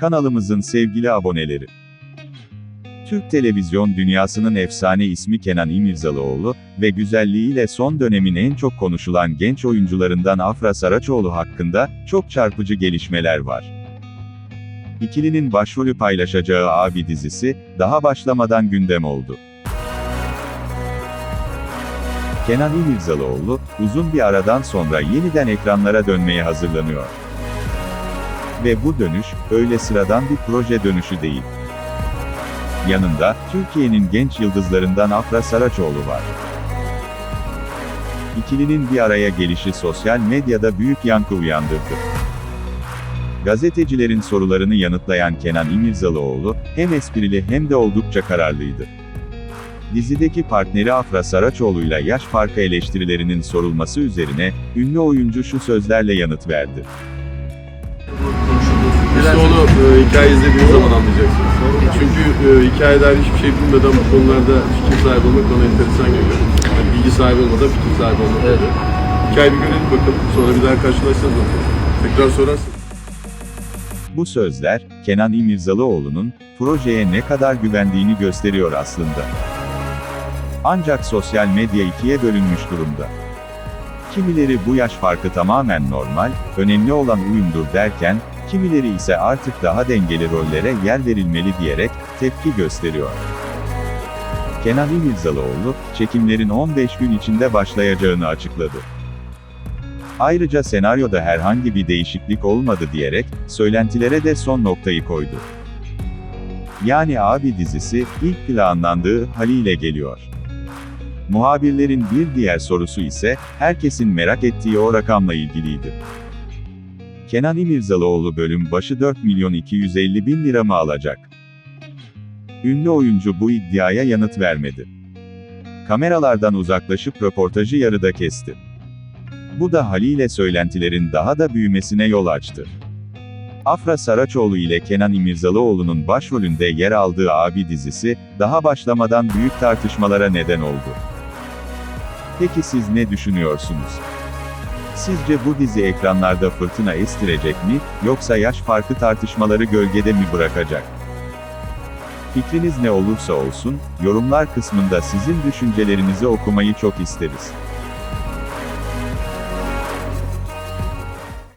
Kanalımızın sevgili aboneleri. Türk televizyon dünyasının efsane ismi Kenan İmirzalıoğlu ve güzelliğiyle son dönemin en çok konuşulan genç oyuncularından Afra Saraçoğlu hakkında çok çarpıcı gelişmeler var. İkilinin başrolü paylaşacağı Abi dizisi daha başlamadan gündem oldu. Kenan İmirzalıoğlu, uzun bir aradan sonra yeniden ekranlara dönmeye hazırlanıyor. Ve bu dönüş, öyle sıradan bir proje dönüşü değil. Yanında, Türkiye'nin genç yıldızlarından Afra Saraçoğlu var. İkilinin bir araya gelişi sosyal medyada büyük yankı uyandırdı. Gazetecilerin sorularını yanıtlayan Kenan İmirzalıoğlu, hem esprili hem de oldukça kararlıydı. Dizideki partneri Afra Saraçoğlu'yla yaş farkı eleştirilerinin sorulması üzerine, ünlü oyuncu şu sözlerle yanıt verdi. İşte onu e, hikaye izlediğiniz zaman anlayacaksınız. Çünkü e, hikaye dair hiçbir şey bilmeden bu konularda fikir sahibi olmak bana enteresan geliyor. Yani bilgi sahibi olmadan fikir sahibi olmak. Evet. Hikaye bir görelim bakalım. Sonra bir daha bakalım. Tekrar sorarsın. Bu sözler, Kenan İmirzalıoğlu'nun, projeye ne kadar güvendiğini gösteriyor aslında. Ancak sosyal medya ikiye bölünmüş durumda. Kimileri bu yaş farkı tamamen normal, önemli olan uyumdur derken, kimileri ise artık daha dengeli rollere yer verilmeli diyerek, tepki gösteriyor. Kenan İmirzalıoğlu, çekimlerin 15 gün içinde başlayacağını açıkladı. Ayrıca senaryoda herhangi bir değişiklik olmadı diyerek, söylentilere de son noktayı koydu. Yani Abi dizisi, ilk planlandığı haliyle geliyor. Muhabirlerin bir diğer sorusu ise, herkesin merak ettiği o rakamla ilgiliydi. Kenan İmirzalıoğlu bölüm başı 4 milyon 250 bin lira mı alacak? Ünlü oyuncu bu iddiaya yanıt vermedi. Kameralardan uzaklaşıp röportajı yarıda kesti. Bu da haliyle söylentilerin daha da büyümesine yol açtı. Afra Saraçoğlu ile Kenan İmirzalıoğlu'nun başrolünde yer aldığı Abi dizisi, daha başlamadan büyük tartışmalara neden oldu. Peki siz ne düşünüyorsunuz? Sizce bu dizi ekranlarda fırtına estirecek mi, yoksa yaş farkı tartışmaları gölgede mi bırakacak? Fikriniz ne olursa olsun, yorumlar kısmında sizin düşüncelerinizi okumayı çok isteriz.